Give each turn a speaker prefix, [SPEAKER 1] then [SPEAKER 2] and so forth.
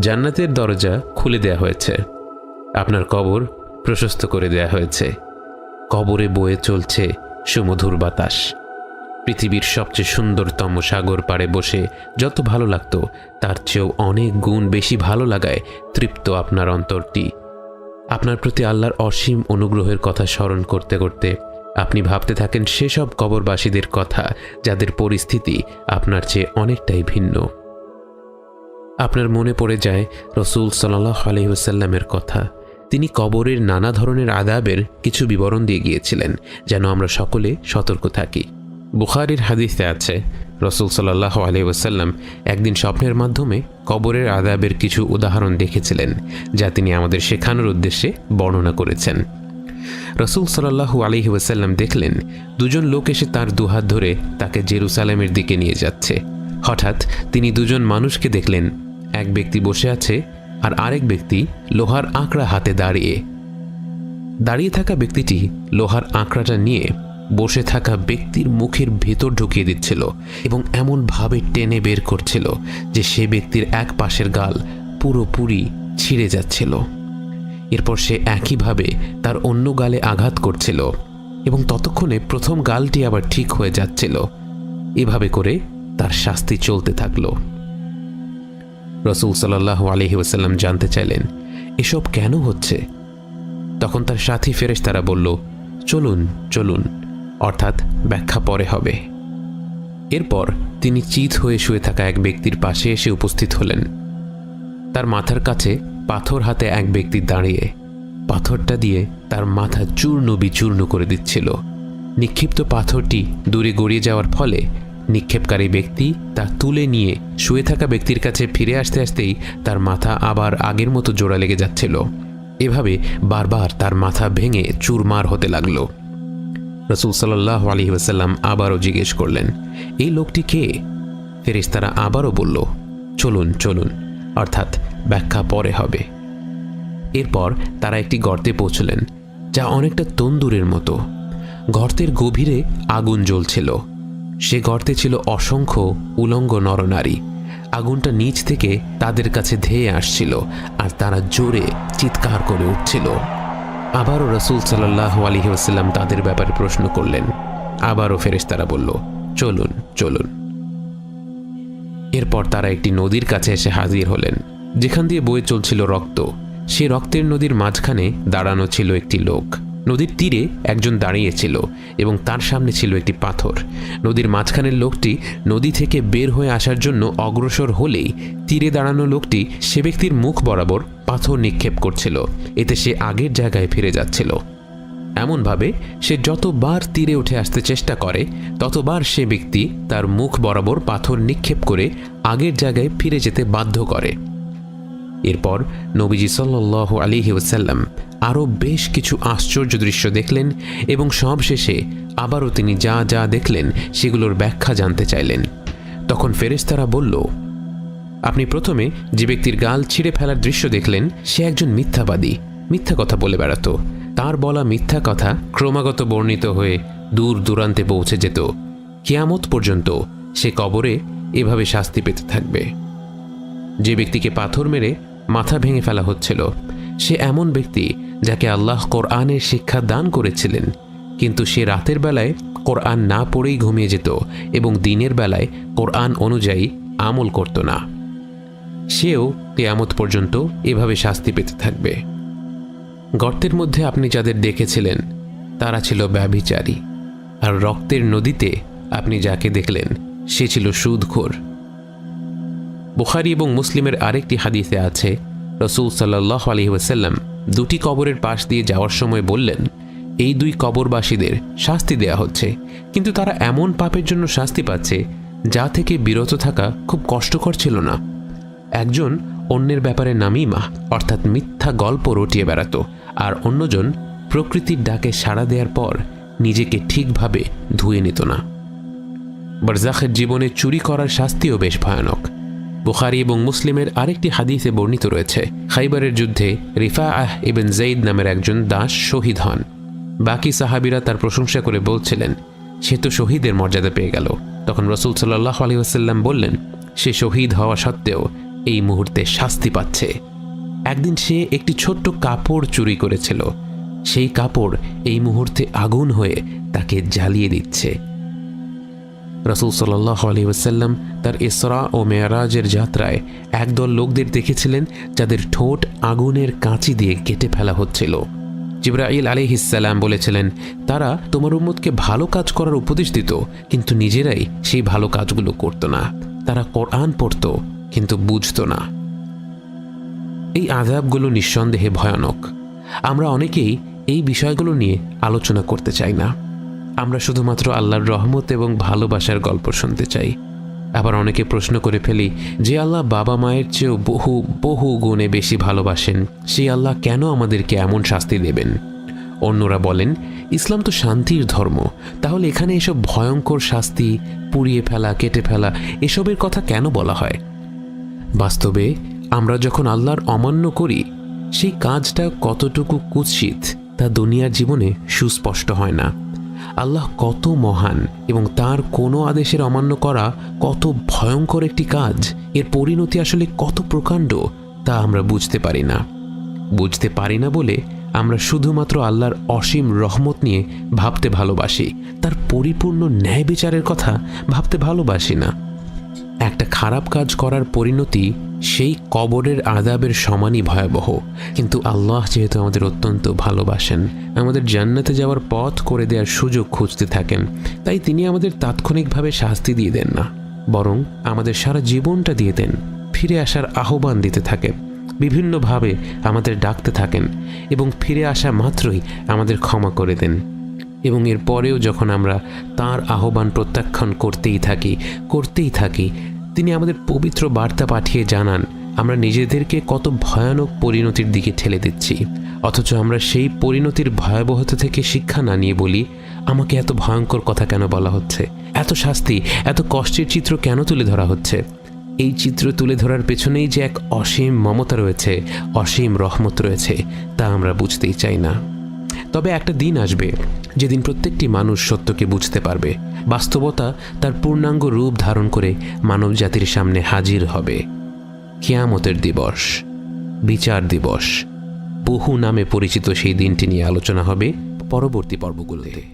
[SPEAKER 1] জান্নাতের দরজা খুলে দেয়া হয়েছে। আপনার কবর প্রশস্ত করে দেয়া হয়েছে। কবরে বয়ে চলছে সুমধুর বাতাস। পৃথিবীর সবচেয়ে সুন্দরতম সাগর পাড়ে বসে যত ভালো লাগতো, তার চেয়েও অনেক গুণ বেশি ভালো লাগায় তৃপ্ত আপনার অন্তরটি। আপনার প্রতি আল্লাহর অসীম অনুগ্রহের কথা স্মরণ করতে করতে আপনি ভাবতে থাকেন, সেসব কবরবাসীদের কথা, যাদের পরিস্থিতি আপনার চেয়ে অনেকটাই ভিন্ন। আপনার মনে পড়ে যায় রসুল সাল্লাহ আলহিউসাল্লামের কথা। তিনি কবরের নানা ধরনের আদাবের কিছু বিবরণ দিয়ে গিয়েছিলেন, যেন আমরা সকলে সতর্ক থাকি। বুখারির হাদিসে আছে, রসুল সাল্লাহ আলহিউসাল্লাম একদিন স্বপ্নের মাধ্যমে কবরের আদাবের কিছু উদাহরণ দেখেছিলেন, যা তিনি আমাদের শেখানোর উদ্দেশ্যে বর্ণনা করেছেন। রসুল সাল্লাহু আলহি ওয়াসাল্লাম দেখলেন, দুজন লোক এসে তার দুহাত ধরে তাকে জেরুসালামের দিকে নিয়ে যাচ্ছে। হঠাৎ তিনি দুজন মানুষকে দেখলেন এক ব্যক্তি বসে আছে আর আরেক ব্যক্তি লোহার আঁকড়া হাতে দাঁড়িয়ে। দাঁড়িয়ে থাকা ব্যক্তিটি লোহার আঁকড়াটা নিয়ে বসে থাকা ব্যক্তির মুখের ভেতর ঢুকিয়ে দিচ্ছিল এবং এমনভাবে টেনে বের করছিল যে সে ব্যক্তির এক পাশের গাল পুরোপুরি ছিঁড়ে যাচ্ছিল। এরপর সে একইভাবে তার অন্য গালে আঘাত করছিল এবং ততক্ষণে প্রথম গালটি আবার ঠিক হয়ে যাচ্ছিল। এভাবে করে তার শাস্তি চলতে থাকল। রসুল সাল্লাহ আলহি ওসাল্লাম জানতে চাইলেন, এসব কেন হচ্ছে? তখন তার সাথী ফেরেশ তারা বলল, চলুন চলুন, অর্থাৎ ব্যাখ্যা পরে হবে। এরপর তিনি চিত হয়ে শুয়ে থাকা এক ব্যক্তির পাশে এসে উপস্থিত হলেন। তার মাথার কাছে পাথর হাতে এক ব্যক্তি দাঁড়িয়ে পাথরটা দিয়ে তার মাথা চূর্ণ বিচূর্ণ করে দিচ্ছিল। নিক্ষিপ্ত পাথরটি দূরে গড়িয়ে যাওয়ার ফলে নিক্ষেপকারী ব্যক্তি তা তুলে নিয়ে শুয়ে থাকা ব্যক্তির কাছে ফিরে আসতে আসতেই তার মাথা আবার আগের মতো জোড়া লেগে যাচ্ছিল। এভাবে বারবার তার মাথা ভেঙে চুরমার হতে লাগল। রসুল সাল্লাহ আলী ওসাল্লাম আবারও জিজ্ঞেস করলেন, এই লোকটি কে? ফেরেশতারা আবারও বলল, চলুন চলুন, অর্থাৎ ব্যাখ্যা পরে হবে। এরপর তারা একটি গর্তে পৌঁছলেন, যা অনেকটা তন্দুরের মতো। গর্তের গভীরে আগুন জ্বলছিল। সে গর্তে ছিল অসংখ্য উলঙ্গ নরনারী। আগুনটা নিচ থেকে তাদের কাছে ধেয়ে আসছিল আর তারা জোরে চিৎকার করে উঠছিল। আবারও রসুল সাল্লাহ আলহি আসাল্লাম তাদের ব্যাপারে প্রশ্ন করলেন। আবারও ফেরেশতারা বলল, চলুন চলুন। এরপর তারা একটি নদীর কাছে এসে হাজির হলেন, যেখান দিয়ে বয়ে চলছিল রক্ত। সে রক্তের নদীর মাঝখানে দাঁড়ানো ছিল একটি লোক। নদীর তীরে একজন দাঁড়িয়েছিল এবং তার সামনে ছিল একটি পাথর। নদীর মাঝখানের লোকটি নদী থেকে বের হয়ে আসার জন্য অগ্রসর হলেই তীরে দাঁড়ানো লোকটি সে ব্যক্তির মুখ বরাবর পাথর নিক্ষেপ করছিল। এতে সে আগের জায়গায় ফিরে যাচ্ছিল। এমনভাবে সে যতবার তীরে উঠে আসতে চেষ্টা করে, ততবার সে ব্যক্তি তার মুখ বরাবর পাথর নিক্ষেপ করে আগের জায়গায় ফিরে যেতে বাধ্য করে। এরপর নবীজি সাল্লাহ আলিহি ওসাল্লাম আরও বেশ কিছু আশ্চর্য দৃশ্য দেখলেন এবং সবশেষে আবারও তিনি যা যা দেখলেন সেগুলোর ব্যাখ্যা জানতে চাইলেন। তখন ফেরেশতারা বলল, আপনি প্রথমে যে ব্যক্তির গাল ছিঁড়ে ফেলার দৃশ্য দেখলেন, সে একজন মিথ্যাবাদী। মিথ্যা কথা বলে বেড়াতো। তার বলা মিথ্যা কথা ক্রমাগত বর্ণিত হয়ে দূর দূরান্তে পৌঁছে যেত। কেয়ামত পর্যন্ত সে কবরে এভাবে শাস্তি পেতে থাকবে। যে ব্যক্তিকে পাথর মেরে মাথা ভেঙে ফেলা হচ্ছিল, সে এমন ব্যক্তি যাকে আল্লাহ কোরআনের শিক্ষা দান করেছিলেন। কিন্তু সে রাতের বেলায় কোরআন না পড়েই ঘুমিয়ে যেত এবং দিনের বেলায় কোরআন অনুযায়ী আমল করত না। সেও কেয়ামত পর্যন্ত এভাবে শাস্তি পেতে থাকবে। গর্তের মধ্যে আপনি যাদের দেখেছিলেন, তারা ছিল ব্যভিচারী। আর রক্তের নদীতে আপনি যাকে দেখলেন, সে ছিল সুদখোর। বুখারি এবং মুসলিমের আরেকটি হাদিসে আছে, রসুল সাল্লাহ আলহি দুটি কবরের পাশ দিয়ে যাওয়ার সময় বললেন, এই দুই কবরবাসীদের শাস্তি দেয়া হচ্ছে। কিন্তু তারা এমন পাপের জন্য শাস্তি পাচ্ছে, যা থেকে বিরত থাকা খুব কষ্টকর ছিল না। একজন অন্যের ব্যাপারে নামিমা, অর্থাৎ মিথ্যা গল্প রটিয়ে বেড়াতো, আর অন্যজন প্রকৃতির ডাকে সাড়া দেওয়ার পর নিজেকে ঠিকভাবে ধুয়ে নিত না। বারজাখের জীবনে চুরি করার শাস্তিও বেশ ভয়ানক। বুখারি এবং মুসলিমের আরেকটি হাদিসে বর্ণিত রয়েছে, খাইবারের যুদ্ধে রিফা আহ ইবেন জঈদ নামের একজন দাস শহীদ হন। বাকি সাহাবিরা তার প্রশংসা করে বলছিলেন, সে তো শহীদের মর্যাদা পেয়ে গেল। তখন রসুল সাল্লাহ আলী আসাল্লাম বললেন, সে শহীদ হওয়া সত্ত্বেও এই মুহূর্তে শাস্তি পাচ্ছে। একদিন সে একটি ছোট্ট কাপড় চুরি করেছিল। সেই কাপড় এই মুহূর্তে আগুন হয়ে তাকে জ্বালিয়ে দিচ্ছে। রসুল সাল্লাহ আলহিউসাল্লাম তার ইসরা ও মেয়ারাজের যাত্রায় একদল লোকদের দেখেছিলেন, যাদের ঠোঁট আগুনের কাঁচি দিয়ে কেটে ফেলা হচ্ছিল। জিব্রাইল আলিহিসাল্লাম বলেছিলেন, তারা তোমার উম্মতকে ভালো কাজ করার উপদেশ দিত, কিন্তু নিজেরাই সেই ভালো কাজগুলো করত না। তারা কোরআন পড়ত, কিন্তু বুঝতো না। এই আজাবগুলো নিঃসন্দেহে ভয়ানক। আমরা অনেকেই এই বিষয়গুলো নিয়ে আলোচনা করতে চাই না। আমরা শুধুমাত্র আল্লাহর রহমত এবং ভালোবাসার গল্প শুনতে চাই। আবার অনেকে প্রশ্ন করে ফেলি, যে আল্লাহ বাবা মায়ের চেয়েও বহু বহু গুণে বেশি ভালোবাসেন সেই আল্লাহ কেন আমাদেরকে এমন শাস্তি দেবেন? অন্যরা বলেন, ইসলাম তো শান্তির ধর্ম, তাহলে এখানে এসব ভয়ঙ্কর শাস্তি, পুড়িয়ে ফেলা, কেটে ফেলা, এসবের কথা কেন বলা হয়? বাস্তবে, আমরা যখন আল্লাহর অমান্য করি, সেই কাজটা কতটুকু কুৎসিত, তা দুনিয়ার জীবনে সুস্পষ্ট হয় না। আল্লাহ কত মহান এবং তার কোনো আদেশের অমান্য করা কত ভয়ঙ্কর একটি কাজ। এর পরিণতি আসলে কত প্রকাণ্ড, তা আমরা বুঝতে পারি না। বুঝতে পারি না বলে আমরা শুধুমাত্র আল্লাহর অসীম রহমত নিয়ে ভাবতে ভালোবাসি। তার পরিপূর্ণ ন্যায় বিচারের কথা ভাবতে ভালোবাসি না। একটা খারাপ কাজ করার পরিণতি সেই কবরের আদাবের সমানই ভয়াবহ। কিন্তু আল্লাহ যেহেতু আমাদের অত্যন্ত ভালোবাসেন, আমাদের জান্নাতে যাওয়ার পথ করে দেওয়ার সুযোগ খুঁজতে থাকেন, তাই তিনি আমাদের তাৎক্ষণিকভাবে শাস্তি দিয়ে দেন না, বরং আমাদের সারা জীবনটা দিয়ে দেন, ফিরে আসার আহ্বান দিতে থাকেন বিভিন্নভাবে আমাদের ডাকতে থাকেন এবং ফিরে আসা মাত্রই আমাদের ক্ষমা করে দেন। এবং এর পরেও যখন আমরা তার আহ্বান প্রত্যাখ্যান করতেই থাকি করতেই থাকি, তিনি আমাদের পবিত্র বার্তা পাঠিয়ে জানান, আমরা নিজেদেরকে কত ভয়ানক পরিণতির দিকে ঠেলে দিচ্ছি। অথচ আমরা সেই পরিণতির ভয়াবহতা থেকে শিক্ষা না নিয়ে বলি, আমাকে এত ভয়ঙ্কর কথা কেন বলা হচ্ছে? এত শাস্তি, এত কষ্টের চিত্র কেন তুলে ধরা হচ্ছে? এই চিত্র তুলে ধরার পেছনেই যে এক অসীম মমতা রয়েছে, অসীম রহমত রয়েছে, তা আমরা বুঝতেই চাই না। তবে একটা দিন আসবে যেদিন প্রত্যেকটি মানুষ সত্যকে বুঝতে পারবে। বাস্তবতা তার পূর্ণাঙ্গ রূপ ধারণ করে মানব জাতির সামনে হাজির হবে। কেয়ামতের দিবস, বিচার দিবস। বহু নামে পরিচিত সেই দিনটি নিয়ে আলোচনা হবে পরবর্তী পর্বগুলোতে।